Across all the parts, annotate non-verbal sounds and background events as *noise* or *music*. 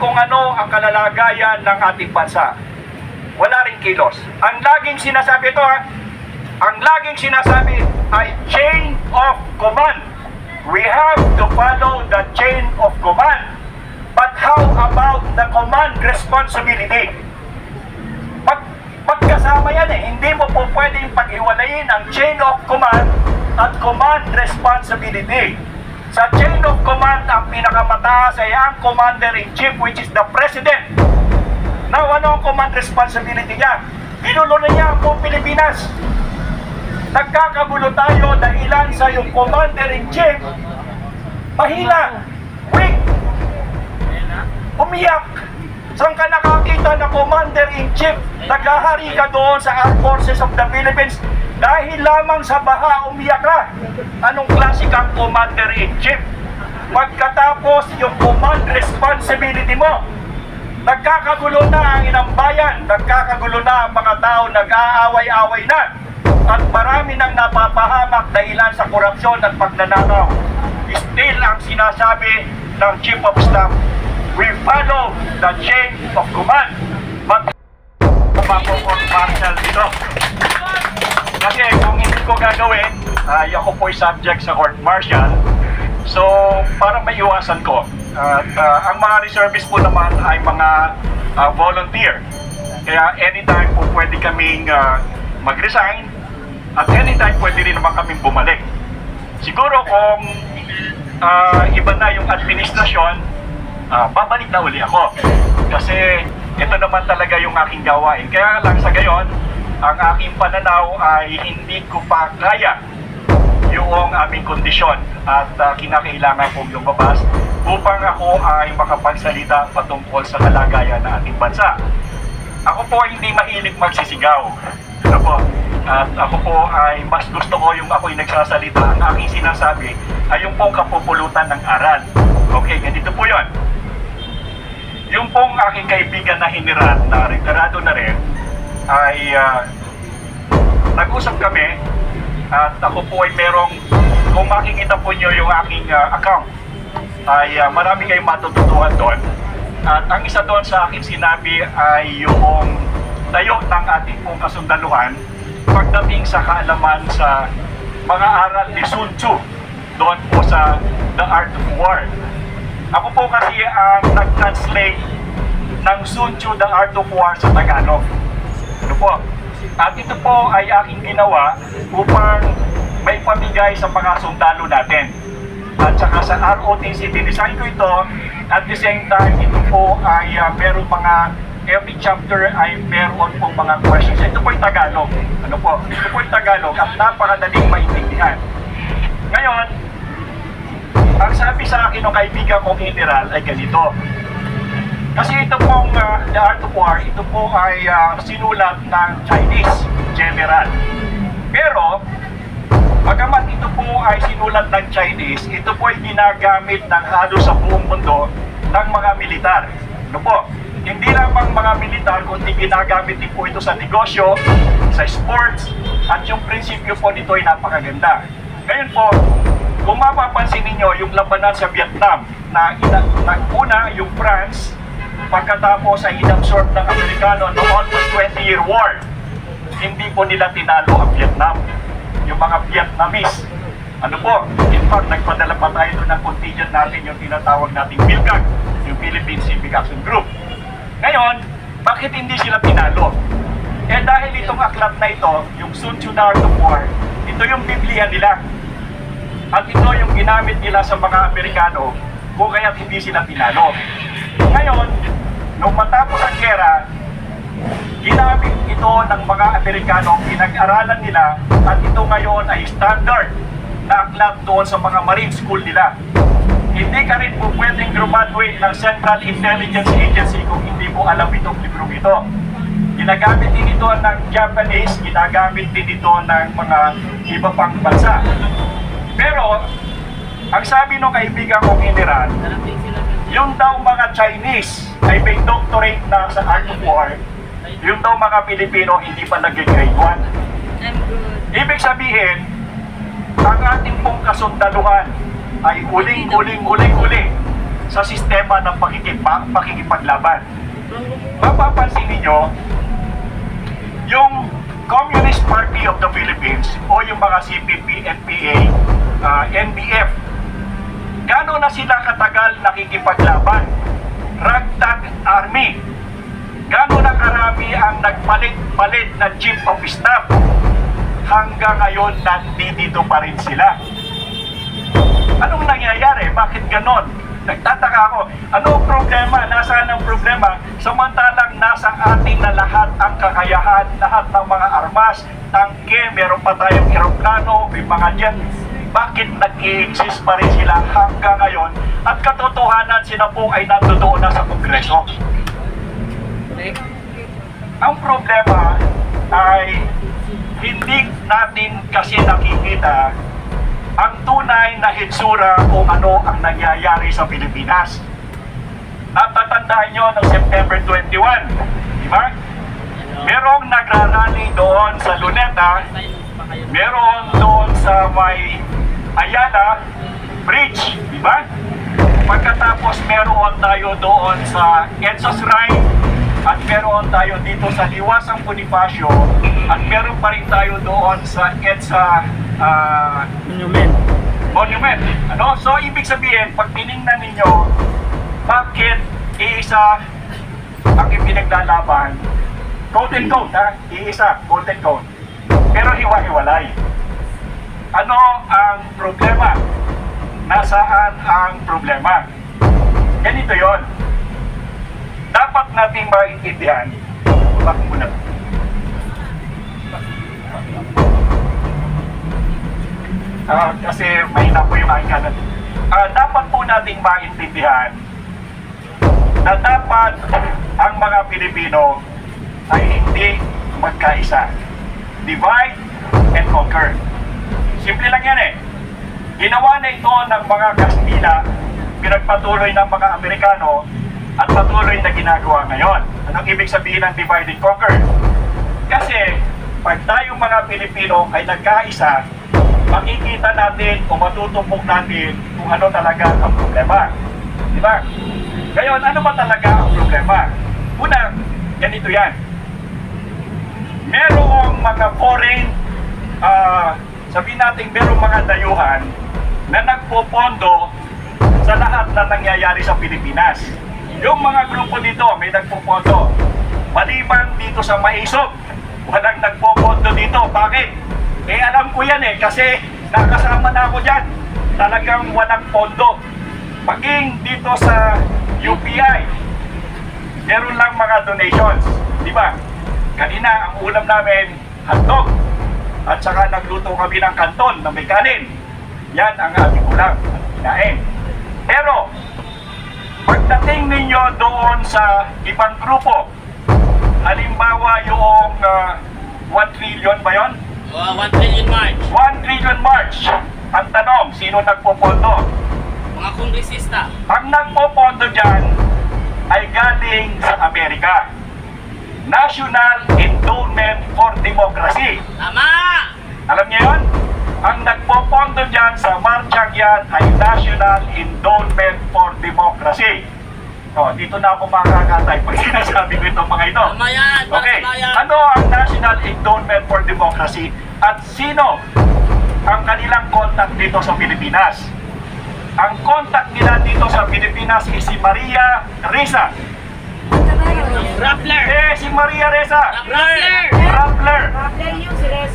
kung ano ang kalalagayan ng ating bansa. Wala rin kilos. Ang laging sinasabi ito ha, ang laging sinasabi ay chain of command. We have to follow the chain of command. But how about the command responsibility? Pag, pagkasama yan eh, hindi mo po pwedeng paghiwalayin ang chain of command at command responsibility. Sa chain of command, ang pinakamataas ay ang commander-in-chief which is the president. Now, ano ang command responsibility niya? Pinulo na niya ang Pilipinas. Nagkakagulo tayo dahilan sa yung commander-in-chief, mahina, weak, umiyak. Saan ka nakakita na commander-in-chief? Naghahari ka doon sa Armed Forces of the Philippines dahil lamang sa baha umiyak ka. Anong klase kang commander-in-chief? Pagkatapos yung command responsibility mo, nagkakagulo na ang inang bayan, nagkakagulo na ang mga tao, nag-aaway-away na. At marami nang napapahamak dahilan sa korupsyon at pagnanakaw. Still ang sinasabi ng Chief of Staff, we follow the chain of command. But mapaport martial dito. Kasi kung hindi ko gagawin, ay ako po'y subject sa court martial. So, para maiwasan ko, at ah, ang mga reservists po naman ay mga ah, volunteer. Kaya anytime po pwede kaming ah, mag-resign at anytime pwede rin naman kaming bumalik. Siguro kung ah, iba na yung administrasyon, ah, babalik na uli ako. Kasi ito naman talaga yung aking gawain. Kaya lang sa gayon, ang aking pananaw ay hindi ko pa kaya yung aming kondisyon at ah, kinakailangan kong lumabas upang ako ay makapagsalita patungkol sa kalagayan ng ating bansa. Ako po ay hindi mahilig magsisigaw. Ano po? At ako po ay mas gusto ko yung ako'y nagsasalita. Ang aking sinasabi ay yung pong kapupulutan ng aral. Okay, ganito po yon. Yung pong aking kaibigan na hinirat na retirado na rin ay ah, nag-usap kami at ako po ay merong kung makikita po nyo yung aking ah, account ay ah, marami kayong matututuhan doon at ang isa doon sa akin sinabi ay yung tayo ng ating pong kasundaluhan pagdating sa kaalaman sa mga aral ni Sun Tzu doon po sa The Art of War. Ako po kasi ang nag-translate ng Sun Tzu The Art of War sa Tagalog. Po? At ito po ay aking ginawa upang may pamigay sa mga sundalo natin. At saka sa ROTC, dinesign ko ito. At the same time, ito po ay uh, meron mga, every chapter ay meron pong mga questions. Ito po ay Tagalog. Ano po? Ito po ay Tagalog at napakadaling maintindihan. Ngayon, ang sabi sa akin ng kaibigan kong general ay ganito. Kasi ito pong uh, The Art of War, ito po ay uh, sinulat ng Chinese general. Pero, Bagamat ito po ay sinulat ng Chinese, ito po ay ginagamit ng halos sa buong mundo ng mga militar. Ano po? Hindi lamang mga militar, kundi ginagamit din po ito sa negosyo, sa sports, at yung prinsipyo po nito ay napakaganda. Ngayon po, kung mapapansin ninyo yung labanan sa Vietnam, na, ina, na una yung France, pagkatapos ay inabsorb ng Amerikano no almost 20-year war, hindi po nila tinalo ang Vietnam yung mga Vietnamese. Ano po? In fact, nagpadala pa tayo doon ng contingent natin yung tinatawag nating PhilGAG, yung Philippine Civic Action Group. Ngayon, bakit hindi sila pinalo? Eh dahil itong aklat na ito, yung Sun Tzu The Art of War, ito yung Biblia nila. At ito yung ginamit nila sa mga Amerikano kung kaya't hindi sila pinalo. Ngayon, nung matapos ang gera, ginamit ito ng mga Amerikano, pinag-aralan nila at ito ngayon ay standard na aklat doon sa mga marine school nila. Hindi ka rin po pwedeng graduate ng Central Intelligence Agency kung hindi mo alam itong libro ito. Ginagamit din ito ng Japanese, ginagamit din ito ng mga iba pang bansa. Pero, ang sabi ng kaibigan kong general, yung daw mga Chinese ay may doctorate na sa Art of War, yung daw mga Pilipino hindi pa nag-grade 1. I'm good. Ibig sabihin, ang ating pong kasundaluhan ay uling-uling-uling-uling sa sistema ng pakikipa, pakikipaglaban. Mapapansin ninyo, yung Communist Party of the Philippines o yung mga CPP, NPA, ah, NBF, na sila katagal nakikipaglaban? Ragtag Army. Gano'n na karami ang nagpalit-palit na chief of staff? Hanggang ngayon, nandito pa rin sila. Anong nangyayari? Bakit ganon? Nagtataka ako, ano ang problema? Nasaan ang problema? Samantalang nasa atin na lahat ang kakayahan, lahat ng mga armas, tangke, meron pa tayong eroplano, may mga jet. Bakit nag-i-exist pa rin sila hanggang ngayon? At katotohanan sila po ay nandoon na sa Kongreso. Ang problema ay hindi natin kasi nakikita ang tunay na hitsura kung ano ang nangyayari sa Pilipinas. Natatandaan nyo noong September 21, di ba? Merong nagrarally doon sa Luneta, meron doon sa may Ayala Bridge, di ba? Pagkatapos meron tayo doon sa EDSA Shrine at meron tayo dito sa Liwasang Bonifacio at meron pa rin tayo doon sa EDSA ah, Monument. monument. Ano? So, ibig sabihin, pag tiningnan ninyo, bakit iisa ang ipinaglalaban, quote and quote, ha? Iisa, quote and quote. Pero hiwa-hiwalay. Ano ang problema? Nasaan ang problema? Ganito yon. Dapat nating maintindihan. Bakit muna? Ah, kasi mahina po yung aking kanan. Ah, dapat po nating maintindihan na dapat ang mga Pilipino ay hindi magkaisa. Divide and conquer. Simple lang yan eh. Ginawa na ito ng mga Kastila, pinagpatuloy ng mga Amerikano, at patuloy na ginagawa ngayon. Anong ibig sabihin ng divide and conquer? Kasi, pag tayong mga Pilipino ay nagkaisa, makikita natin o matutumbok natin kung ano talaga ang problema. Di ba? Ngayon, ano ba talaga ang problema? Una, ganito yan. Merong mga foreign, ah, sabihin natin merong mga dayuhan na nagpopondo sa lahat na nangyayari sa Pilipinas. Yung mga grupo dito, may nagpopondo. Maliban dito sa Maisog, walang nagpopondo dito. Bakit? Eh alam ko yan eh, kasi nakasama na ako dyan. Talagang walang pondo. Maging dito sa UPI, meron lang mga donations. Di ba? Kanina, ang ulam namin, hotdog. At saka nagluto kami ng kanton na may kanin. Yan ang aming ulam. Kinain. Pero, pagdating ninyo doon sa ibang grupo, halimbawa yung ah, 1 trillion ba yon? Uh, 1 trillion march. 1 trillion march. Ang tanong, sino nagpopondo? Mga kongresista. Ang nagpopondo dyan ay galing sa Amerika. National Endowment for Democracy. Tama! Alam niyo yun? Ang nagpopondo dyan sa marchang yan ay National Endowment for Democracy. O, dito na ako makakatay pag *laughs* sinasabi ko itong mga ito. Tama yan! Okay, ano ang National Endowment for Democracy at sino ang kanilang contact dito sa Pilipinas? Ang contact nila dito sa Pilipinas is si Maria Reza. Rappler! Eh, si Maria Reza. Rappler! Rappler.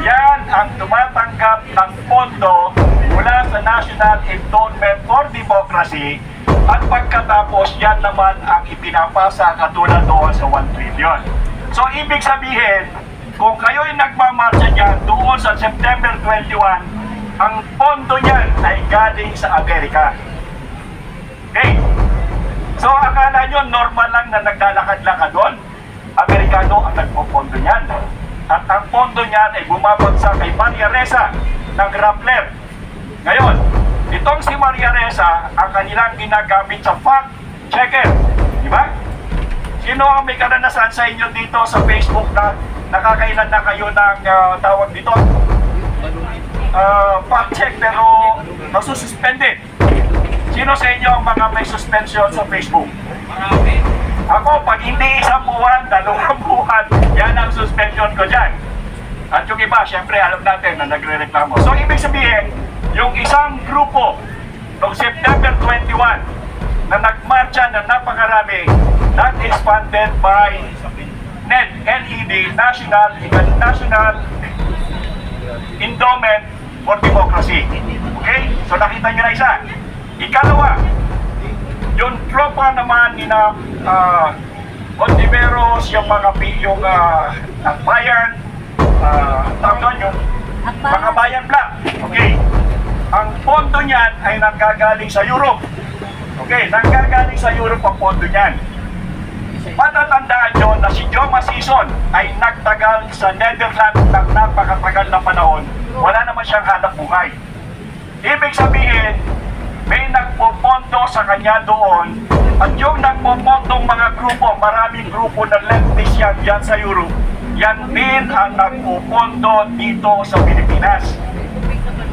Yan ang tumatanggap ng pondo mula sa National Endowment for Democracy at pagkatapos yan naman ang ipinapasa katulad doon sa 1 trillion. So ibig sabihin, kung kayo'y nagmamarcha dyan doon sa September 21, ang pondo niyan ay galing sa Amerika. Okay? So akala nyo normal lang na naglalakad-lakad doon? Amerikano ang nagpopondo niyan. At ang pondo niyan ay bumabagsak kay Maria Reza ng Rappler. Ngayon, itong si Maria Reza ang kanilang ginagamit sa fact checker. Di ba? Sino ang may karanasan sa inyo dito sa Facebook na nakakailan na kayo ng ah, tawag dito? Ah, fact check pero nasususpended. Sino sa inyo ang mga may suspension sa Facebook? Marami. Ako, pag hindi isang buwan, dalawang *laughs* buwan, yan ang suspension ko dyan. At yung iba, syempre, alam natin na nagre-reklamo. So, ibig sabihin, yung isang grupo, noong September 21, na nagmarcha na napakarami, that is funded by NED, NED, National, National Endowment for Democracy. Okay? So, nakita nyo na isa. Ikalawa, yung tropa naman ni na uh, Ontiveros, yung mga yung uh, bayan, uh, tawag doon, yung mga bayan black. Okay. Ang pondo niyan ay nanggagaling sa Europe. Okay, nanggagaling sa Europe ang pondo niyan. Matatandaan nyo na si Joma Season ay nagtagal sa Netherlands ng napakatagal na panahon. Wala naman siyang hanap buhay. Ibig sabihin, may nagpopondo sa kanya doon at yung nagpopondong mga grupo, maraming grupo na leftist yan dyan sa Europe, yan din ang nagpopondo dito sa Pilipinas.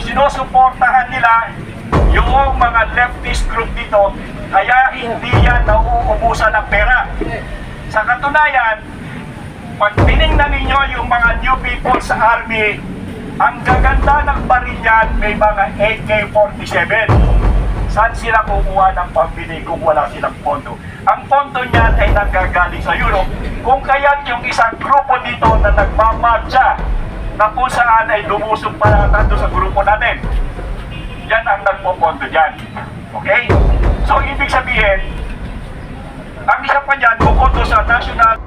Sinusuportahan nila yung mga leftist group dito kaya hindi yan nauubusan ng pera. Sa katunayan, pag tinignan ninyo yung mga new people sa army, ang gaganda ng baril may mga AK-47. Saan sila kukuha ng pambili kung wala silang pondo? Ang pondo niyan ay nanggagaling sa Europe. Kung kaya't yung isang grupo dito na nagmamarcha na kung saan ay lumusog pala nando sa grupo natin. Yan ang nagpopondo dyan. Okay? So, ibig sabihin, ang isa pa dyan, bukod sa national